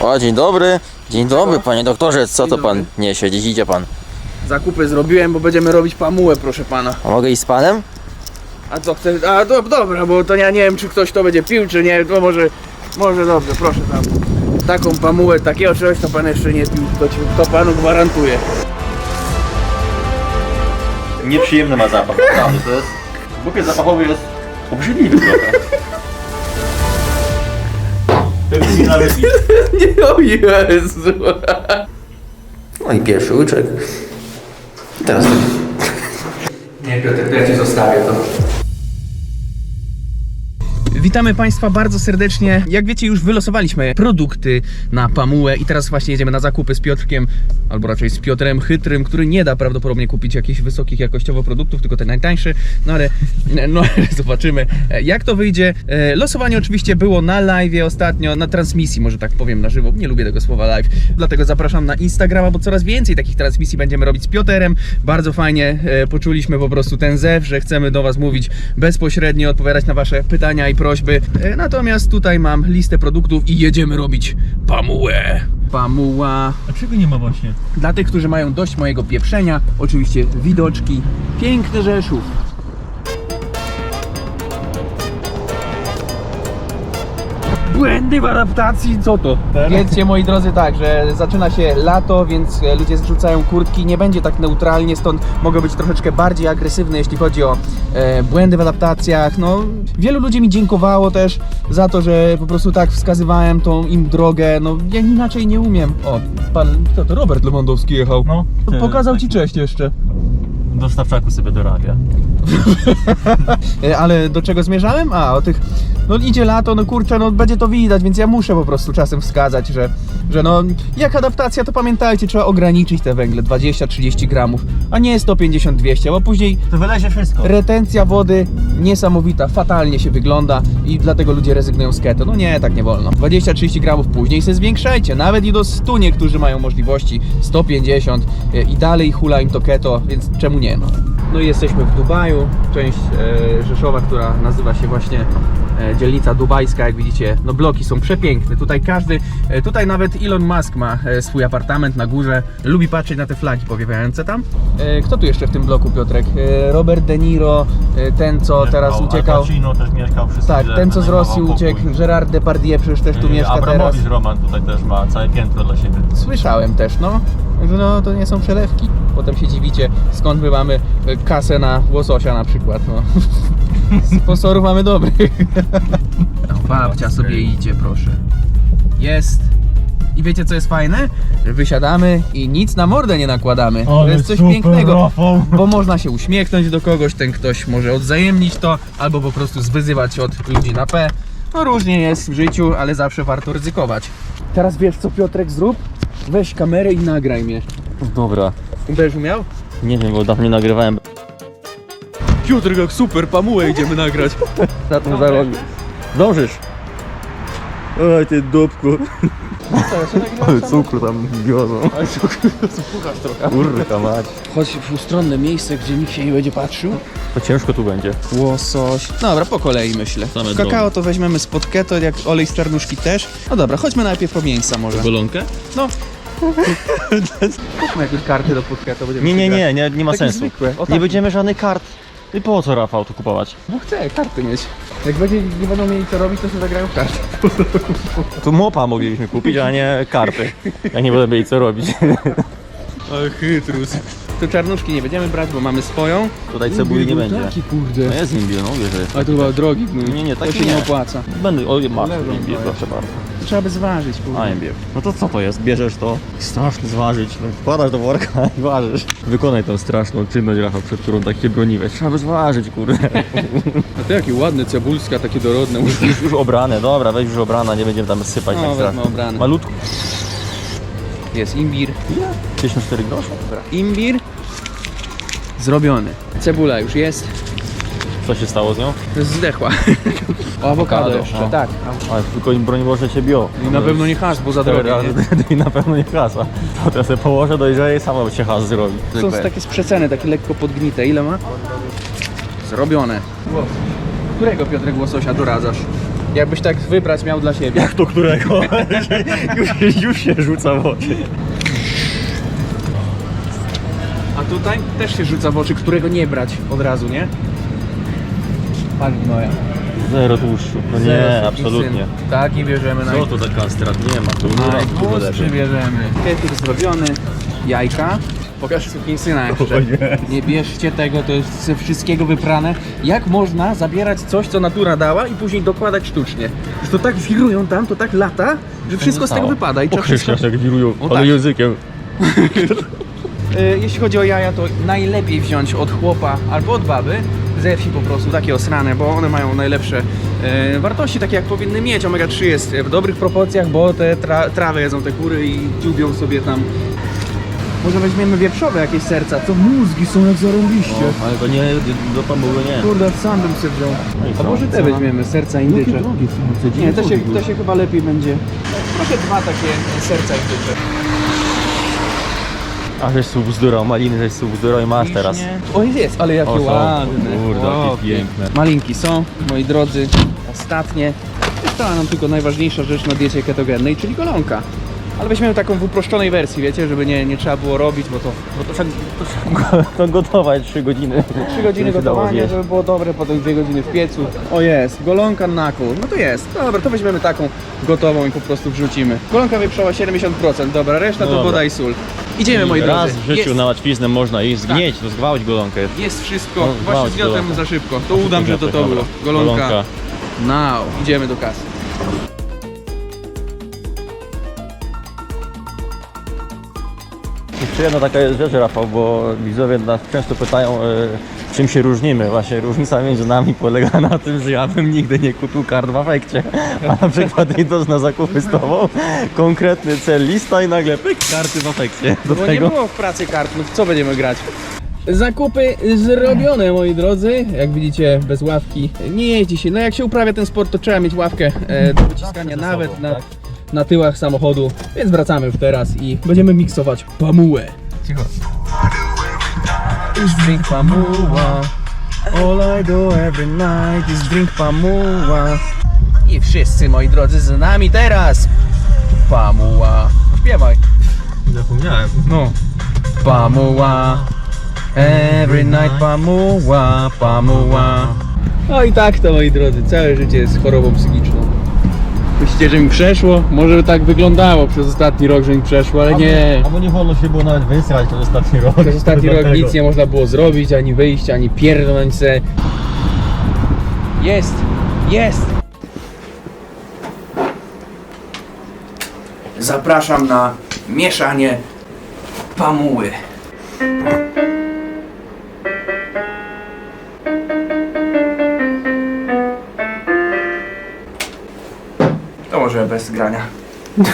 O, dzień dobry. Dzień dobry, panie doktorze. Co Dzień to pan niesie? Gdzieś idzie pan? Zakupy zrobiłem, bo będziemy robić pamułę, proszę pana. A mogę iść z panem? A co? A do, dobra, bo to ja nie wiem, czy ktoś to będzie pił, czy nie. To może, może dobrze, proszę tam. Taką pamułę, takiego czegoś to pan jeszcze nie pił, to, ci, to panu gwarantuję. Nieprzyjemny ma zapach, naprawdę. To jest... Bukiet zapachowy jest obrzydliwy trochę. Pewnie nawet Nie, o Jezu. No i pierwszy łyczek. Teraz Nie, Piotr, to ja ci zostawię to. Witamy Państwa bardzo serdecznie. Jak wiecie, już wylosowaliśmy produkty na Pamułę i teraz właśnie jedziemy na zakupy z Piotrkiem, albo raczej z Piotrem Chytrym, który nie da prawdopodobnie kupić jakichś wysokich jakościowo produktów, tylko te najtańsze. No ale, no, ale zobaczymy, jak to wyjdzie. E, Losowanie oczywiście było na live ostatnio, na transmisji, może tak powiem na żywo. Nie lubię tego słowa live, dlatego zapraszam na Instagrama, bo coraz więcej takich transmisji będziemy robić z Pioterem. Bardzo fajnie e, poczuliśmy po prostu ten zew, że chcemy do Was mówić bezpośrednio, odpowiadać na Wasze pytania i prośby. E, Natomiast tutaj mam listę produktów i jedziemy robić pamułę. Pamuła. A czego nie ma właśnie? Dla tych, którzy mają dość mojego pieprzenia, oczywiście widoczki. Piękny Rzeszów. Błędy w adaptacji, co to? Wiedzcie moi drodzy tak, że zaczyna się lato, więc e, ludzie zrzucają kurtki, nie będzie tak neutralnie, stąd mogę być troszeczkę bardziej agresywny, jeśli chodzi o e, błędy w adaptacjach. No, wielu ludzi mi dziękowało też za to, że po prostu tak wskazywałem tą im drogę, no ja inaczej nie umiem. O, pan, kto to? Robert Lewandowski jechał. No, ty- pokazał ci cześć jeszcze. Dostawczaku sobie dorabia. E, Ale do czego zmierzałem? A, o tych. No idzie lato, no kurczę, no będzie to widać, więc ja muszę po prostu czasem wskazać, że, że no jak adaptacja, to pamiętajcie, trzeba ograniczyć te węgle 20-30 gramów, a nie 150-200, bo później To wylezie wszystko. retencja wody niesamowita, fatalnie się wygląda i dlatego ludzie rezygnują z keto. No nie, tak nie wolno. 20-30 gramów później se zwiększajcie, nawet i do 100 niektórzy mają możliwości, 150 e, i dalej hula im to keto, więc czemu nie no. No i jesteśmy w Dubaju, część e, Rzeszowa, która nazywa się właśnie dzielnica dubajska, jak widzicie, no bloki są przepiękne. Tutaj każdy, e, tutaj nawet Elon Musk ma e, swój apartament na górze. Lubi patrzeć na te flagi powiewające tam. E, Kto tu jeszcze w tym bloku, Piotrek? E, Robert De Niro, e, ten co teraz Mieszkał, uciekał. Al Pacino też mieszkał wszyscy Tak, ten co z Rosji pokój. uciekł, Gerard Depardieu przecież też tu mieszka teraz. Abramowicz Roman tutaj też ma całe piętro dla siebie. Słyszałem też, no, że no to nie są przelewki. Potem się dziwicie, skąd my mamy e, kasę na łososia na przykład, no. Sponsorów mamy dobrych. Babcia sobie idzie, proszę. Jest. I wiecie co jest fajne? Wysiadamy i nic na mordę nie nakładamy. to jest coś pięknego. Rafał. Bo można się uśmiechnąć do kogoś, ten ktoś może odzajemnić to, albo po prostu zwyzywać od ludzi na P. No różnie jest w życiu, ale zawsze warto ryzykować. Teraz wiesz co Piotrek zrób? Weź kamerę i nagraj mnie. Dobra. Będziesz umiał? Nie wiem, bo dawno nie nagrywałem. Piotrek jak super, pamułę idziemy nagrać. Na tym za rogiem. Zdążysz? Oj, ty dupku. Ale cukru tam wiozą. Ale co, słuchasz trochę. Kurka mać. Chodź w ustronne miejsce, gdzie nikt się nie będzie patrzył. To ciężko tu będzie. Łosoś. Dobra, po kolei myślę. Same Kakao to weźmiemy spod keto, jak olej z czarnuszki też. No dobra, chodźmy najpierw po mięsa może. Bolonkę? No. Kupmy jakieś karty do podketo. będziemy Nie, nie, się nie, nie, nie ma Takie sensu. zwykłe, o Nie tak. będziemy żadnych kart. I po co Rafał tu kupować? No chcę karty mieć. Jak będzie, nie będą mieli co robić, to sobie zagrają w karty. Tu mopa moglibyśmy kupić, a nie karty. Ja nie będę mieli co robić. Ale chytrus. Tu czarnuszki nie będziemy brać, bo mamy swoją. Tutaj cebuli nie będzie. Taki kurde. No jest imbir, no jest. Ale to chyba drogi. Nie, nie, To taki się nie nie. opłaca. Będę, o masz Leżą imbir, proszę bardzo. Trzeba by zważyć, kurde. A imbir. No to co to jest? Bierzesz to, strasznie zważyć, no, wkładasz do worka i ważysz. Wykonaj tą straszną czynność, Rafał, przed którą tak się broniłeś. Trzeba by zważyć, kurde. A to jakie ładne, cebulska, takie dorodne. Już, już obrane, dobra, weź już obrana, nie będziemy tam sypać No, tak wezmę strasznie. Malutko. Jest imbir. 54 groszy? Dobra. Imbir. Zrobiony. Cebula już jest. Co się stało z nią? Zdechła. O, awokado jeszcze, no. tak. Ale tylko im broń Boże cię biło. I na pewno nie hasz, bo za drogie. I na pewno nie kasa. To teraz sobie położę, dojrzeje i sama się has zrobi. Są takie sprzeceny, takie lekko podgnite. Ile ma? Zrobione. Którego Piotrek łososia doradzasz? Jakbyś tak wybrać miał dla siebie. Jak to którego? już, już się rzuca w oczy. A tutaj też się rzuca w oczy, którego nie brać od razu, nie? Patrz moja. Zero tłuszczu. No nie, absolutnie. Tak i bierzemy na Co to za kastrat? Nie ma tu. Najtłustszy bierzemy. Kefir zrobiony, jajka. Pokaż syna jeszcze. O nie. Nie bierzcie tego, to jest ze wszystkiego wyprane. Jak można zabierać coś, co natura dała i później dokładać sztucznie? Że to tak wirują tam, to tak lata, że wszystko z tego wypada i wszystko... Jak wirują, O ale tak. językiem. Y, Jeśli chodzi o jaja, to najlepiej wziąć od chłopa albo od baby ze wsi po prostu, takie osrane, bo one mają najlepsze e, wartości, takie jak powinny mieć. Omega-3 jest w dobrych proporcjach, bo te tra trawę jedzą te kury i dziubią sobie tam. Może weźmiemy wieprzowe jakieś serca, co mózgi są jak zarąbiście. No, ale to nie, do pamuły nie. Kurde, sam bym sobie wziął. No A może te weźmiemy, serca indycze. Nie, to się, to się chyba lepiej będzie. Trochę dwa takie serca indycze. A żeś tu bzdurał, maliny żeś tu bzdurał i masz teraz. O jest, ale jakie O, są. ładne. Kurde, jakie O, piękne. Malinki są, moi drodzy. Ostatnie. Została nam tylko najważniejsza rzecz na diecie ketogennej, czyli golonka. Ale weźmiemy taką w uproszczonej wersji, wiecie, żeby nie, nie trzeba było robić, bo to Bo to, to, to gotować 3 godziny. 3 godziny gotowania, żeby było dobre, potem 2 godziny w piecu. O jest, golonka na kół. No to jest. Dobra, to weźmiemy taką gotową i po prostu wrzucimy. Golonka wieprzowa 70%, dobra, reszta No to dobra. woda i sól. Idziemy, moi drodzy. Raz w życiu jest, na łatwiznę można iść, zgnieć, to zgwałć golonkę. jest wszystko. No, Właśnie zgniotłem golonka. za szybko. To udam, że to to było. Golonka. Now, idziemy do kasy. Jeszcze jedna taka jest rzecz, Rafał, bo widzowie nas często pytają, e, czym się różnimy. Właśnie różnica między nami polega na tym, że ja bym nigdy nie kupił kart w afekcie, a na przykład idąc na zakupy z tobą, konkretny cel, lista i nagle pyk, karty w afekcie. Do Bo nie tego. było w pracy kart, no co będziemy grać? Zakupy zrobione, moi drodzy. Jak widzicie, bez ławki nie jeździ się. No jak się uprawia ten sport, to trzeba mieć ławkę e, do wyciskania ze nawet sobą, na, tak? Na tyłach samochodu. Więc wracamy już teraz i będziemy miksować pamułę. Cicho. Is drink pamuła. All I do every night is drink pamuła. I wszyscy, moi drodzy, z nami teraz. Pamuła. Śpiewaj. Zapomniałem. No. Pamuła. Every night pamuła, pamuła. No i tak to moi drodzy, całe życie jest chorobą psychiczną. Myślicie, że mi przeszło? Może tak wyglądało przez ostatni rok, że mi przeszło, ale nie. Albo nie wolno się było nawet wysrać przez ostatni rok. Przez ostatni rok Dlatego. nic nie można było zrobić, ani wyjść, ani pierdolnąć se. Jest! Jest! Zapraszam na mieszanie pamuły. Może bez grania.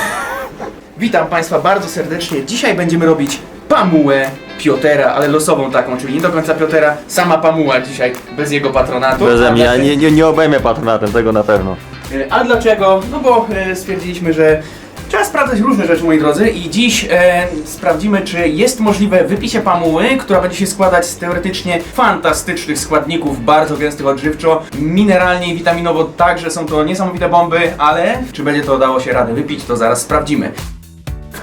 Witam Państwa bardzo serdecznie. Dzisiaj będziemy robić pamułę Piotera, ale losową taką, czyli nie do końca Piotera, sama pamuła dzisiaj, bez jego patronatu. Beze mnie, ja nie, nie, nie obejmę patronatem, tego na pewno. E, A dlaczego? No bo e, stwierdziliśmy, że trzeba sprawdzać różne rzeczy, moi drodzy, i dziś e, sprawdzimy, czy jest możliwe wypicie pamuły, która będzie się składać z teoretycznie fantastycznych składników, bardzo gęstych odżywczo, mineralnie i witaminowo także są to niesamowite bomby, ale czy będzie to dało się radę wypić, to zaraz sprawdzimy.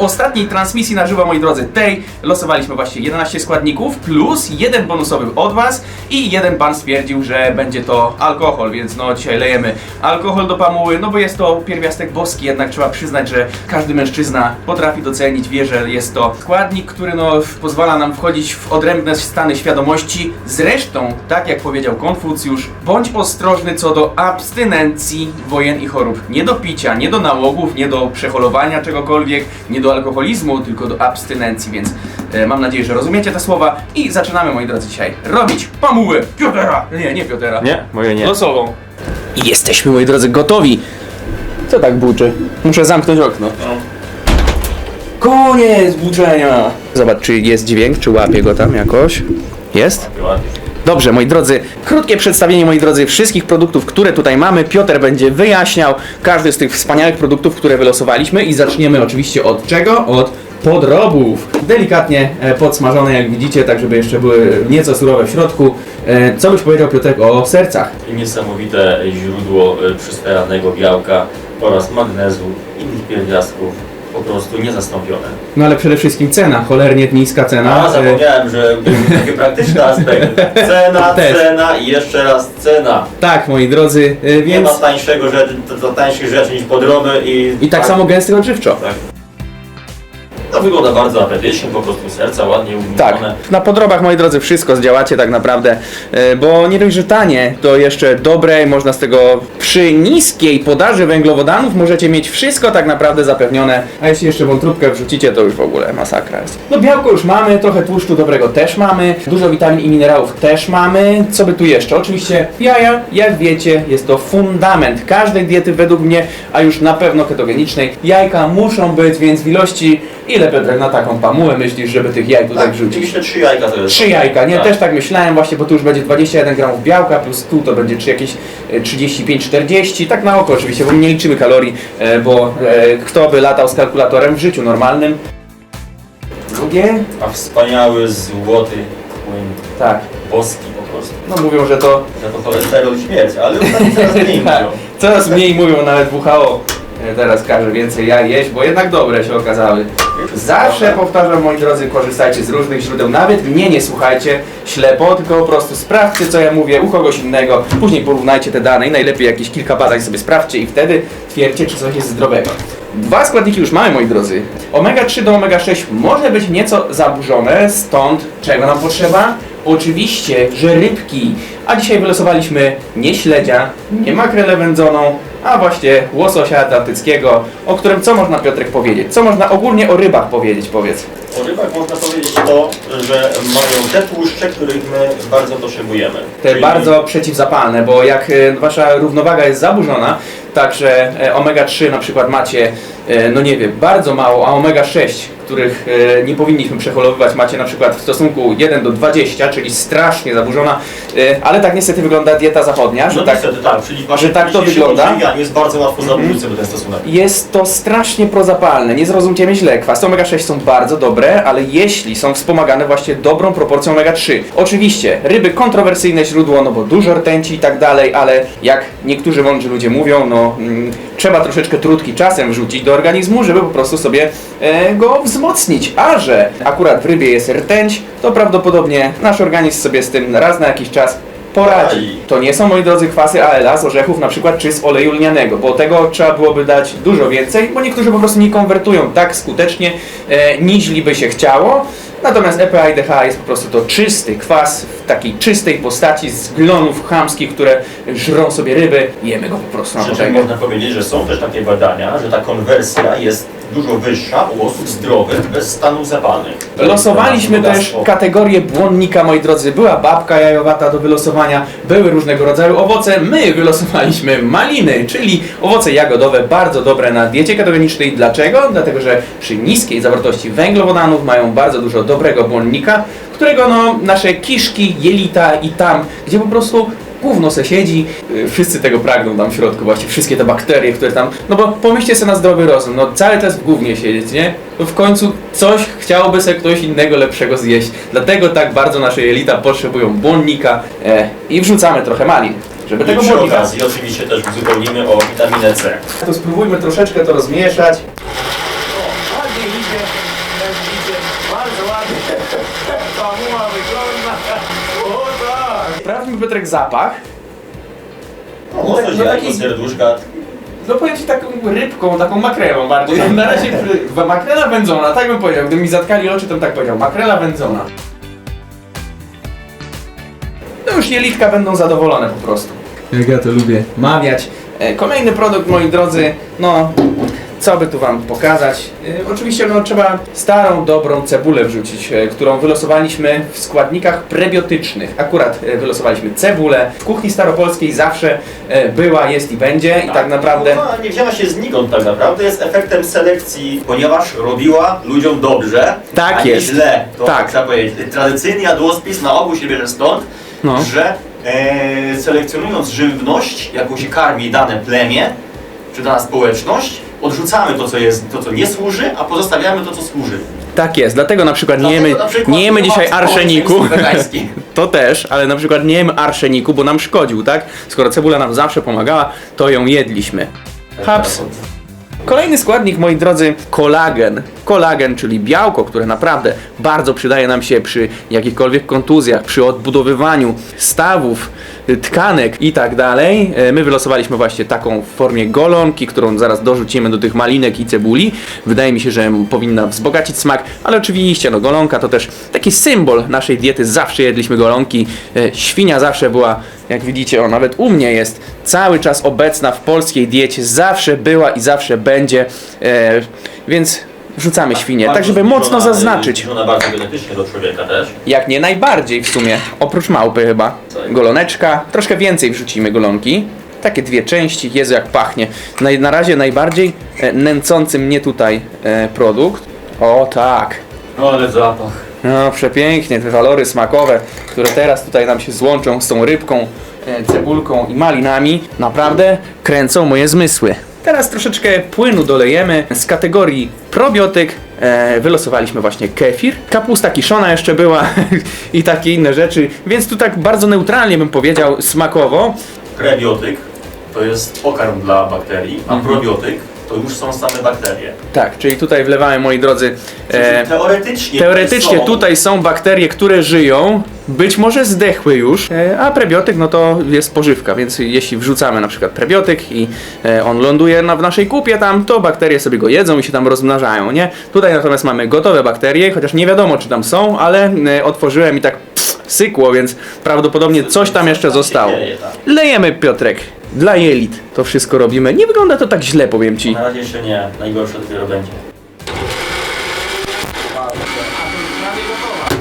Ostatniej transmisji na żywo, moi drodzy, tej losowaliśmy właśnie 11 składników plus jeden bonusowy od Was i jeden pan stwierdził, że będzie to alkohol, więc no dzisiaj lejemy alkohol do pamuły, no bo jest to pierwiastek boski, jednak trzeba przyznać, że każdy mężczyzna potrafi docenić, wie, że jest to składnik, który no pozwala nam wchodzić w odrębne stany świadomości. Zresztą, tak jak powiedział Konfucjusz, bądź ostrożny co do abstynencji, wojen i chorób. Nie do picia, nie do nałogów, nie do przeholowania czegokolwiek, nie do alkoholizmu, tylko do abstynencji, więc e, mam nadzieję, że rozumiecie te słowa i zaczynamy, moi drodzy, dzisiaj robić pamułę Piotera! Nie, nie Piotera. Nie? Moje nie. Losową. I jesteśmy, moi drodzy, gotowi. Co tak buczy? Muszę zamknąć okno. Koniec buczenia! Zobacz, czy jest dźwięk, czy łapie go tam jakoś. Jest? Dobrze, moi drodzy, krótkie przedstawienie, moi drodzy, wszystkich produktów, które tutaj mamy. Piotr będzie wyjaśniał każdy z tych wspaniałych produktów, które wylosowaliśmy i zaczniemy oczywiście od czego? Od podrobów. Delikatnie e, podsmażone, jak widzicie, tak żeby jeszcze były nieco surowe w środku. E, Co byś powiedział, Piotrek, o sercach? Niesamowite źródło y, przyspejanego białka oraz magnezu, innych pierwiastków. Po prostu niezastąpione. No ale przede wszystkim cena, cholernie niska cena. A zapomniałem, że był taki praktyczny aspekt. Cena, Też. cena i jeszcze raz cena. Tak, moi drodzy, e, Nie więc... ma tańszego rzeczy, tańszych rzeczy niż podroby i... I tak samo gęsty odżywczo. Tak. To wygląda bardzo apetycznie, po prostu serca ładnie Tak, na podrobach moi drodzy wszystko zdziałacie tak naprawdę, e, bo nie dość, że tanie, to jeszcze dobre, można z tego przy niskiej podaży węglowodanów możecie mieć wszystko tak naprawdę zapewnione, a jeśli jeszcze wątróbkę wrzucicie, to już w ogóle masakra jest. No białko już mamy, trochę tłuszczu dobrego też mamy, dużo witamin i minerałów też mamy, co by tu jeszcze? Oczywiście jaja, jak wiecie, jest to fundament każdej diety według mnie, a już na pewno ketogenicznej. Jajka muszą być, więc w ilości, ile Piotrek na taką pamułę myślisz, żeby tych jaj tutaj Tak, wrzucić? oczywiście trzy jajka to jest. Trzy jajka, nie? Tak. Też tak myślałem właśnie, bo tu już będzie 21 gramów białka, plus tu to będzie czy jakieś e, 35-40, tak na oko oczywiście, bo nie liczymy kalorii, e, bo e, kto by latał z kalkulatorem w życiu normalnym? Drugie? A wspaniały, złoty płyn, Tak. boski po prostu. No mówią, że to Że to cholesterol śmierć, ale już tak coraz mniej tak, mówią. coraz mniej mówią nawet WHO. E, Teraz każe więcej jaj jeść, bo jednak dobre się okazały. Zawsze powtarzam, moi drodzy, korzystajcie z różnych źródeł. Nawet mnie nie słuchajcie ślepo, tylko po prostu sprawdźcie, co ja mówię u kogoś innego. Później porównajcie te dane i najlepiej jakieś kilka badań sobie sprawdźcie i wtedy twierdźcie, czy coś jest zdrowego. Dwa składniki już mamy, moi drodzy. Omega-3 do omega-6 może być nieco zaburzone, stąd czego nam potrzeba? Oczywiście, że rybki. A dzisiaj wylosowaliśmy nie śledzia, nie makrelę wędzoną, a właśnie łososia atlantyckiego, o którym co można Piotrek powiedzieć? Co można ogólnie o rybach powiedzieć, powiedz? O rybach można powiedzieć to, że mają te tłuszcze, których my bardzo potrzebujemy. Te Czyli bardzo przeciwzapalne, bo jak e, wasza równowaga jest zaburzona, także e, omega-3 na przykład macie, no nie wiem, bardzo mało, a omega-6, których e, nie powinniśmy przeholowywać, macie na przykład w stosunku 1 do 20, czyli strasznie zaburzona, e, ale tak niestety wygląda dieta zachodnia, że No tak niestety tak, czyli że tak to wygląda. Mhm. jest bardzo łatwo zaburzyć sobie ten stosunek. Jest to strasznie prozapalne, nie zrozumcie mnie źle. Kwasy omega-6 są bardzo dobre, ale jeśli są wspomagane właśnie dobrą proporcją omega-3. Oczywiście, ryby kontrowersyjne źródło, no bo dużo rtęci i tak dalej, ale jak niektórzy mądrzy ludzie mówią, no mm, trzeba troszeczkę trutki czasem wrzucić do organizmu, żeby po prostu sobie e, go wzmocnić. A że akurat w rybie jest rtęć, to prawdopodobnie nasz organizm sobie z tym raz na jakiś czas poradzi. To nie są, moi drodzy, kwasy ALA z orzechów na przykład, czy z oleju lnianego, bo tego trzeba byłoby dać dużo więcej, bo niektórzy po prostu nie konwertują tak skutecznie, e, niźli by się chciało. Natomiast EPA i DHA jest po prostu to czysty kwas w takiej czystej postaci z glonów chamskich, które żrą sobie ryby. Jemy go po prostu na potęgę. można powiedzieć, że są też takie badania, że ta konwersja jest dużo wyższa u osób zdrowych, bez stanów zapalnych. Losowaliśmy też kategorię błonnika, moi drodzy. Była babka jajowata do wylosowania, były różnego rodzaju owoce. My wylosowaliśmy maliny, czyli owoce jagodowe, bardzo dobre na diecie ketogenicznej. Dlaczego? Dlatego, że przy niskiej zawartości węglowodanów mają bardzo dużo dobrego błonnika, którego no, nasze kiszki, jelita i tam, gdzie po prostu gówno se siedzi, yy, wszyscy tego pragną tam w środku, właśnie wszystkie te bakterie, które tam, no bo pomyślcie sobie na zdrowy rozum, no cały czas w gównie siedzieć, nie? To w końcu coś chciałoby sobie ktoś innego lepszego zjeść, dlatego tak bardzo nasze jelita potrzebują błonnika e, i wrzucamy trochę malin, żeby I tego przy błonnika. okazji oczywiście też uzupełnimy o witaminę C. To spróbujmy troszeczkę to rozmieszać. O, ładnie idzie, jak widzicie, bardzo ładnie. Ta muła wygląda. O tak. Sprawdźmy Piotrek zapach. No, mocno no jajko, taki- serduszka. No powiem Ci taką rybką, taką makrelą bardziej. Na razie makrela wędzona, tak bym powiedział. Gdyby mi zatkali oczy, to bym tak powiedział. Makrela wędzona. No już jelitka będą zadowolone po prostu. Jak ja to lubię mawiać. E, Kolejny produkt, moi drodzy, no co by tu Wam pokazać? E, oczywiście no, trzeba starą, dobrą cebulę wrzucić, e, którą wylosowaliśmy w składnikach prebiotycznych. Akurat e, wylosowaliśmy cebulę. W kuchni staropolskiej zawsze była, jest i będzie i tak naprawdę... No, nie wzięła się znikąd tak naprawdę, jest efektem selekcji, ponieważ robiła ludziom dobrze, Tak a nie jest. źle. To Tak. trzeba powiedzieć. Tradycyjny jadłospis na ogół się bierze stąd, No. że e, selekcjonując żywność, jaką się karmi dane plemię, czy dana społeczność, odrzucamy to, co jest, to, co nie służy, a pozostawiamy to, co służy. Tak jest, dlatego na przykład nie Dlatego jemy, na przykład nie jemy nie ma dzisiaj arszeniku. wegańskich. To też, ale na przykład nie jemy arszeniku, bo nam szkodził, tak? Skoro cebula nam zawsze pomagała, to ją jedliśmy. Haps. Kolejny składnik, moi drodzy, kolagen. Kolagen, czyli białko, które naprawdę bardzo przydaje nam się przy jakichkolwiek kontuzjach, przy odbudowywaniu stawów, y, tkanek i tak dalej. E, My wylosowaliśmy właśnie taką w formie golonki, którą zaraz dorzucimy do tych malinek i cebuli. Wydaje mi się, że powinna wzbogacić smak, ale oczywiście no golonka to też taki symbol naszej diety. Zawsze jedliśmy golonki. E, Świnia zawsze była, jak widzicie, o nawet u mnie jest cały czas obecna w polskiej diecie. Zawsze była i zawsze będzie. E, więc wrzucamy świnię, tak żeby mocno zaznaczyć. Ona bardzo genetycznie do człowieka też. Jak nie najbardziej w sumie, oprócz małpy chyba. Goloneczka, troszkę więcej wrzucimy golonki. Takie dwie części, Jezu jak pachnie. Na, na razie najbardziej e, nęcący mnie tutaj e, produkt. O tak. No ale zapach. No przepięknie, te walory smakowe, które teraz tutaj nam się złączą z tą rybką, e, cebulką i malinami, naprawdę kręcą moje zmysły. Teraz troszeczkę płynu dolejemy z kategorii probiotyk. E, wylosowaliśmy właśnie kefir. Kapusta kiszona jeszcze była i takie inne rzeczy, więc tu tak bardzo neutralnie bym powiedział smakowo. Prebiotyk to jest pokarm dla bakterii, a Mhm. probiotyk to już są same bakterie. Tak, czyli tutaj wlewałem, moi drodzy, e, teoretycznie, Teoretycznie są, tutaj są bakterie, które żyją, być może zdechły już, e, a prebiotyk no to jest pożywka, więc jeśli wrzucamy na przykład prebiotyk i e, on ląduje na, w naszej kupie tam, to bakterie sobie go jedzą i się tam rozmnażają, nie? Tutaj natomiast mamy gotowe bakterie, chociaż nie wiadomo czy tam są, ale e, otworzyłem i tak pff, sykło, więc prawdopodobnie coś tam jeszcze zostało. dzieje, tak. Lejemy Piotrek, dla jelit to wszystko robimy. Nie wygląda to tak źle, powiem Ci. Na razie jeszcze nie, najgorsze dopiero będzie.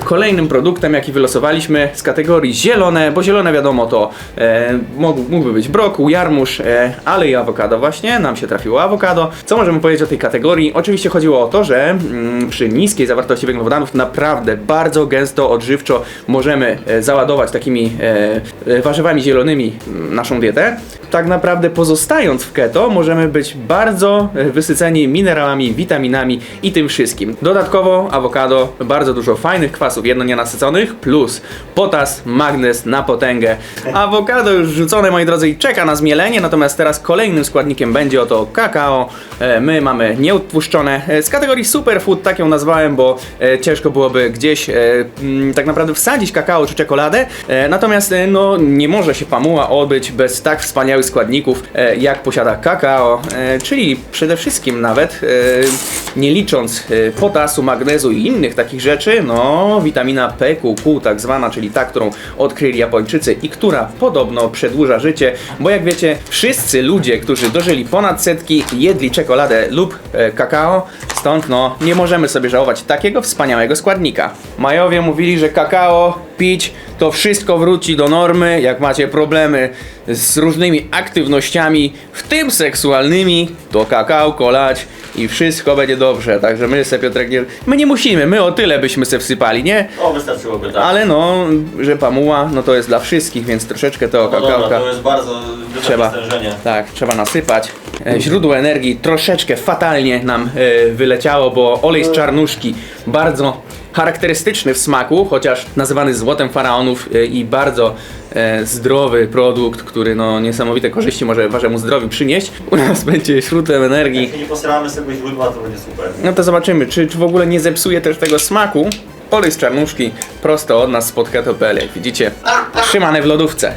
Kolejnym produktem, jaki wylosowaliśmy z kategorii zielone, bo zielone wiadomo to e, mógł, mógłby być brokuł, jarmuż, e, ale i awokado właśnie, nam się trafiło awokado. Co możemy powiedzieć o tej kategorii? Oczywiście chodziło o to, że mm, przy niskiej zawartości węglowodanów naprawdę bardzo gęsto, odżywczo możemy e, załadować takimi e, e, warzywami zielonymi mm, naszą dietę. Tak naprawdę pozostając w keto możemy być bardzo e, wysyceni minerałami, witaminami i tym wszystkim. Dodatkowo awokado, bardzo dużo fajnych kwasów jednonienasyconych plus potas, magnez na potęgę. Awokado już rzucone moi drodzy i czeka na zmielenie, natomiast teraz kolejnym składnikiem będzie oto kakao. E, My mamy nieodtłuszczone e, z kategorii superfood, tak ją nazwałem, bo ciężko byłoby gdzieś mm, tak naprawdę wsadzić kakao czy czekoladę. Natomiast no nie może się pamuła odbyć bez tak wspaniałych składników e, jak posiada kakao, e, czyli przede wszystkim nawet e, nie licząc potasu, magnezu i innych takich rzeczy, no witamina PQQ tak zwana, czyli ta, którą odkryli Japończycy i która podobno przedłuża życie, bo jak wiecie, wszyscy ludzie, którzy dożyli ponad setki, jedli czekoladę lub kakao, stąd no nie możemy sobie żałować takiego wspaniałego składnika. Majowie mówili, że kakao pić to wszystko wróci do normy, jak macie problemy z różnymi aktywnościami, w tym seksualnymi, to kakao kolać i wszystko będzie dobrze. Także my se Piotrek nie, my nie musimy, my o tyle byśmy se wsypali, nie? O, wystarczyłoby tak. Ale no, że pamuła, no to jest dla wszystkich, więc troszeczkę tego no dobra, kakałka to jest bardzo wysokie trzeba, stężenie. tak, trzeba nasypać. E, Źródło energii troszeczkę fatalnie nam e, wyleciało, bo olej z czarnuszki bardzo charakterystyczny w smaku, chociaż nazywany złotem faraonów e, i bardzo e, zdrowy produkt, który no niesamowite korzyści może waszemu zdrowiu przynieść. U nas będzie źródłem energii. Się nie posramy z tego źródła, to będzie super. No to zobaczymy, czy, czy w ogóle nie zepsuje też tego smaku. Olej z czarnuszki prosto od nas spod keto.pl, jak widzicie, trzymane w lodówce.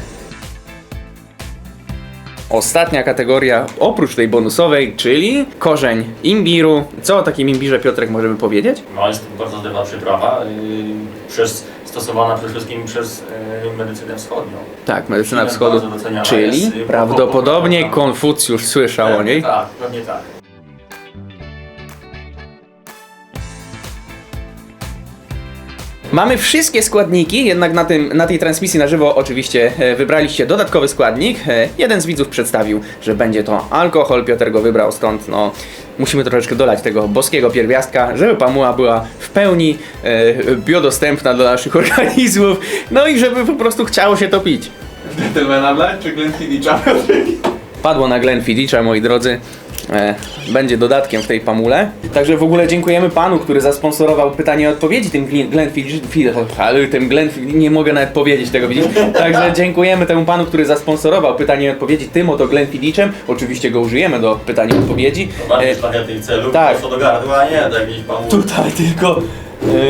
Ostatnia kategoria, oprócz tej bonusowej, czyli korzeń imbiru. Co o takim imbirze, Piotrek, możemy powiedzieć? No jest to bardzo zdrowa przyprawa, yy, przez, stosowana przede wszystkim przez yy, medycynę wschodnią. Tak, medycyna wschodu, czyli jest, y, prawdopodobnie popularna. Konfucjusz słyszał o niej. Tak, pewnie tak. Mamy wszystkie składniki, jednak na, tym, na tej transmisji na żywo oczywiście e, wybraliście dodatkowy składnik. E, Jeden z widzów przedstawił, że będzie to alkohol, Piotr go wybrał, stąd no, musimy troszeczkę dolać tego boskiego pierwiastka, żeby pamuła była w pełni e, biodostępna dla naszych organizmów, no i żeby po prostu chciało się to pić. Gentlemana Black czy Glenfiddich padło na Glenfiddicza, moi drodzy. E, będzie dodatkiem w tej pamule. Także w ogóle dziękujemy panu, który zasponsorował pytanie i odpowiedzi tym Glen- Glenfiddich. Ale tym Glenfiddich, nie mogę nawet powiedzieć tego, widzisz? Także dziękujemy temu panu, który zasponsorował pytanie i odpowiedzi tym oto Glenfiddichem. Oczywiście go użyjemy do pytań i odpowiedzi. Bardziej E, szlachetnych celów, tak. prosto do gardła, nie do jakiejś pamuły. Tutaj tylko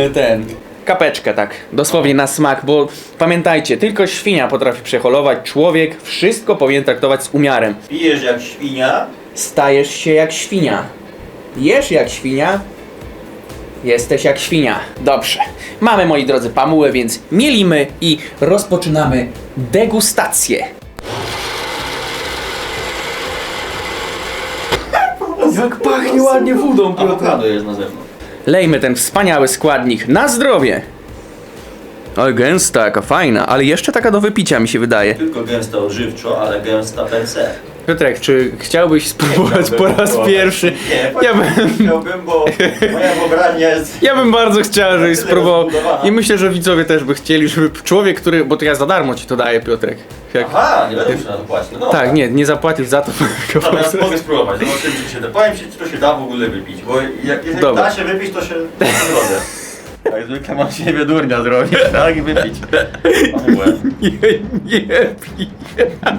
y, ten. Kapeczkę tak, dosłownie na smak, bo pamiętajcie, tylko świnia potrafi przeholować, człowiek wszystko powinien traktować z umiarem. Pijesz jak świnia, Stajesz się jak świnia. Jesz jak świnia. Jesteś jak świnia. Dobrze. Mamy, moi drodzy, pamułę, więc mielimy i rozpoczynamy degustację. Jak pachnie ładnie wodą, awokado jest na zewnątrz. Lejmy ten wspaniały składnik na zdrowie. Ale gęsta, jaka fajna, ale jeszcze taka do wypicia mi się wydaje. Tylko gęsta odżywczo, ale gęsta per se. Piotrek, czy chciałbyś spróbować po raz pierwszy? Nie, Ja bym, chciałbym, bo moja wyobraźnia jest... ja bym bardzo chciał, żebyś spróbował. I myślę, że widzowie też by chcieli, żeby człowiek, który. Bo to ja za darmo ci to daję, Piotrek. Jak, Aha, nie będę musiał na to płacić. No dobra. tak, nie, nie zapłacisz za to. Ja mogę spróbować, zobaczymy czy się da. Powiem ci, czy to się da w ogóle wypić, bo jak, Dobra. da się wypić, to się. Jak zwykle mam siebie durnia zrobić, tak? I wypić. Pamułę. Nie, nie pij.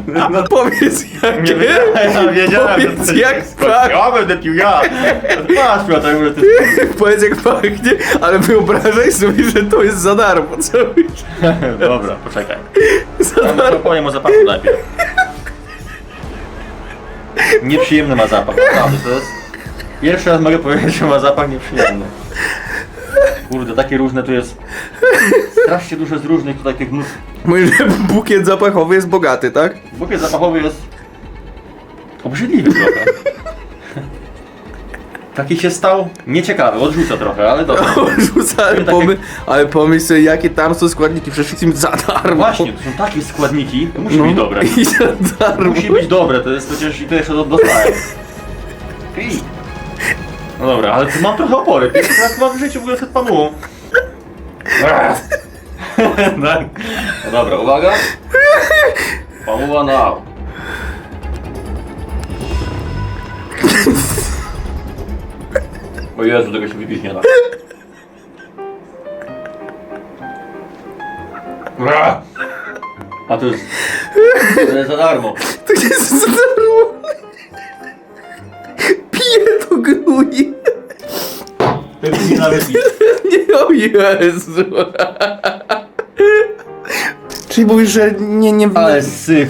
No powiedz jak. Nie wiedziałem, wiedziałem, że Powiedz to jak pachnie. Ja będę pił ja. Patrz Piotr, mówię, ty... Powiedz jak pachnie, ale wyobrażaj sobie, że to jest za darmo. Co mówisz? Dobra, poczekaj. Za Ja darmo. powiem o zapachu najpierw. Nieprzyjemny ma zapach, naprawdę, to jest... Pierwszy raz mogę powiedzieć, że ma zapach nieprzyjemny. Kurde, takie różne tu jest... Strasznie dużo z różnych tutaj tych nut. Mówisz, że bukiet zapachowy jest bogaty, tak? Bukiet zapachowy jest... obrzydliwy trochę. Taki się stał nieciekawy, odrzuca trochę, ale dobra. Rzuca, ale, pomy, ale pomyśl sobie, jakie tam są składniki, przecież im za darmo. Właśnie, to są takie składniki, to musi No, być dobre. I za darmo. Musi być dobre, to jest przecież i to jeszcze do- dostałem. No dobra, ale tu mam trochę opory. Pierwszy raz mam w życiu w ogóle przed pamułą. Tak. No dobra, uwaga. Pamuła now. O Jezu, tego się wypić nie da. A to jest... To jest za darmo. To jest za darmo. Nawet. Nie, o Jezu. Czyli mówisz, że nie, nie... Ale syf.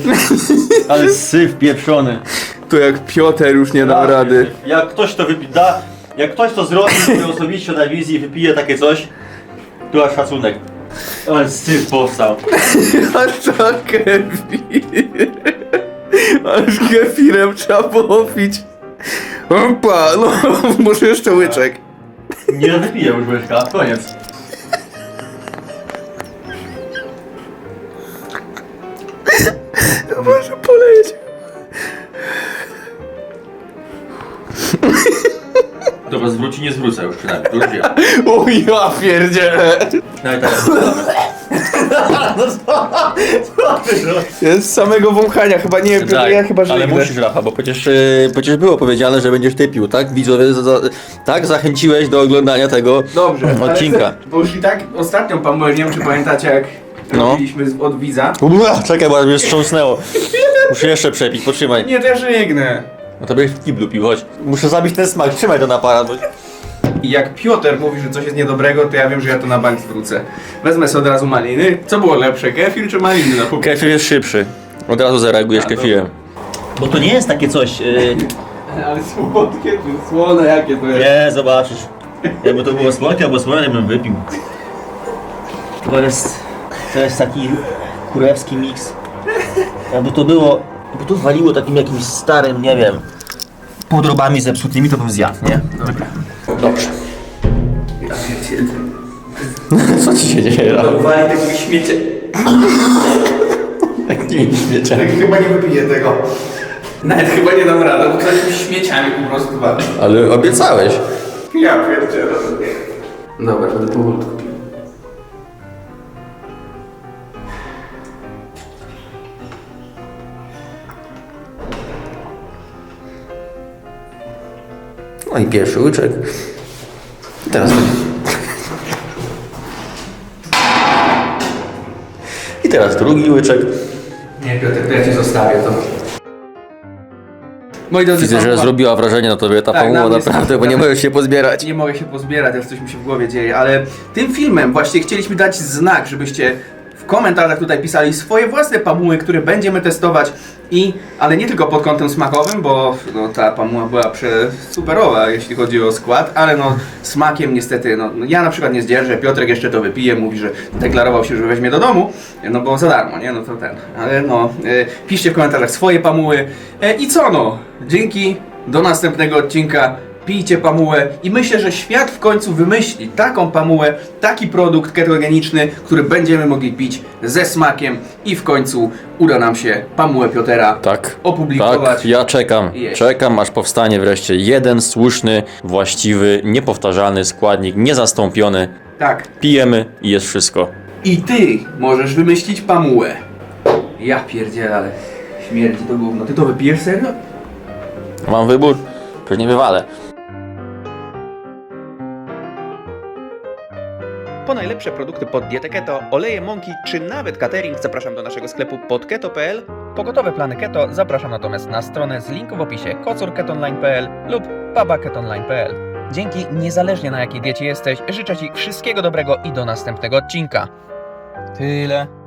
Ale syf pieprzony. To jak Piotr już nie dał rady. Jak ktoś to wypi... da, jak ktoś to zrobi sobie osobiście na wizji i wypije takie coś, to aż szacunek. Ale syf powstał. A tak kefir. Ależ kefirem trzeba było pić. Opa, no może jeszcze łyczek. Nie wypiję już łyżka, koniec. Może poleć. Dobra, zwróci, nie zwrócę już przynajmniej, to już wiem. O ja pierdzielę. No i teraz Jest z samego wąchania, chyba nie wiem, ja chyba ale żegnę. musisz Rafa, bo przecież, e, przecież było powiedziane, że będziesz ty pił, tak? Widzowie, za, za, tak zachęciłeś do oglądania tego Dobrze, ale odcinka. te- Bo już i tak ostatnią pamułę, nie wiem czy pamiętacie jak No. robiliśmy z- od widza. Ua, czekaj, bo mnie wstrząsnęło. Muszę jeszcze przepić, potrzymaj. Nie, też żegnę. No to byś w kiblu pił, chodź. Muszę zabić ten smak, trzymaj ten aparat. Bo... I jak Piotr mówi, że coś jest niedobrego, to ja wiem, że ja to na bank zwrócę. Wezmę sobie od razu maliny. Co było lepsze, kefir czy maliny na pół? Kefir jest szybszy. Od razu zareagujesz A, kefirem. Bo to nie jest takie coś... Yy... Ale słodkie, tu słone jakie to jest. Nie, zobaczysz. Jakby to było słodkie albo słone, bym wypił. To jest... To jest taki kurewski miks. Jakby to było... Jakby to waliło takim jakimś starym, nie wiem... Podrobami zepsutymi, to bym zjadł, nie? Dobrze. Co ci się dzieje? Wali takimi śmiecie. Jakimi śmieciami? Tak chyba nie wypiję tego. Nawet chyba nie dam rady, bo to jakimiś śmieciami po prostu wali. Ale obiecałeś. Ja pierdzielę. Dobra, będę powolutku No i pierwszy łyczek. I teraz I teraz drugi łyczek. Nie, Piotr, to ja cię zostawię to. Moi drodzy, Widzę, że zrobiła wrażenie na tobie ta Tak, mnie naprawdę, bo nie możesz się pozbierać. Nie mogę się pozbierać, teraz coś mi się w głowie dzieje, ale tym filmem właśnie chcieliśmy dać znak, żebyście w komentarzach tutaj pisali swoje własne pamuły, które będziemy testować i, ale nie tylko pod kątem smakowym, bo no, ta pamuła była superowa, jeśli chodzi o skład, ale no smakiem niestety, no, no ja na przykład nie zdzierżę, Piotrek jeszcze to wypije, mówi, że deklarował się, że weźmie do domu, no bo za darmo, nie, no to ten, ale no, e, piszcie w komentarzach swoje pamuły. E, i co no, dzięki, do następnego odcinka, pijcie pamułę i myślę, że świat w końcu wymyśli taką pamułę, taki produkt ketogeniczny, który będziemy mogli pić ze smakiem i w końcu uda nam się pamułę Piotera Tak. opublikować. Tak, ja czekam. jeść. Czekam, aż powstanie wreszcie jeden słuszny, właściwy, niepowtarzalny składnik, niezastąpiony. Tak. Pijemy i jest wszystko. I ty możesz wymyślić pamułę. Ja pierdzielę, ale śmierdzi to gówno. Ty to wypijesz serio? Mam wybór? Pewnie wywalę. Po najlepsze produkty pod dietę keto, oleje mąki czy nawet catering zapraszam do naszego sklepu podketo.pl. Po gotowe plany keto zapraszam natomiast na stronę z linku w opisie kocurketonline.pl lub babaketonline.pl. Dzięki niezależnie na jakiej diecie jesteś, życzę Ci wszystkiego dobrego i do następnego odcinka. Tyle.